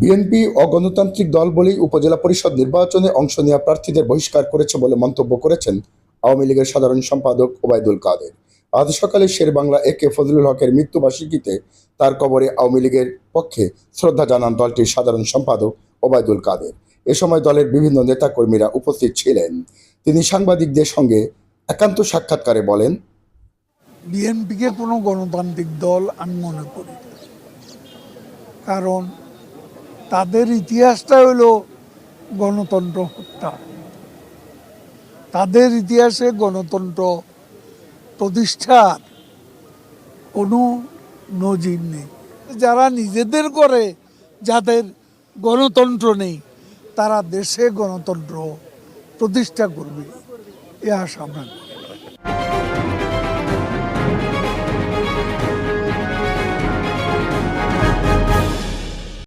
BNP অগণতান্ত্রিক দল বলেই উপজেলা পরিষদ নির্বাচনে অংশ নেওয়া প্রার্থীদের বহিষ্কার করেছে বলে মন্তব্য করেছেন আওয়ামী লীগের সাধারণ সম্পাদক ওবায়দুল কাদের। আজ সকালে শের বাংলা এ কে ফজলুল হকের মৃত্যুবার্ষিকীতে তার কবরে আওয়ামী লীগের পক্ষে শ্রদ্ধা জানান দলটির সাধারণ সম্পাদক ওবায়দুল কাদের। এ সময় দলের বিভিন্ন নেতাকর্মীরা উপস্থিত ছিলেন। তিনি সাংবাদিকদের সঙ্গে একান্ত সাক্ষাৎকারে বলেন, বিএনপিকে কোনো গণতান্ত্রিক দল আমি মনে করি কারণ তাদের ইতিহাসটা হলো গণতন্ত্র হত্যা তাদের ইতিহাসে গণতন্ত্র প্রতিষ্ঠার কোনো নজির নেই যারা নিজেদের করে, যাদের গণতন্ত্র নেই, তারা দেশে গণতন্ত্র প্রতিষ্ঠা করবে, এ আশা আমরা।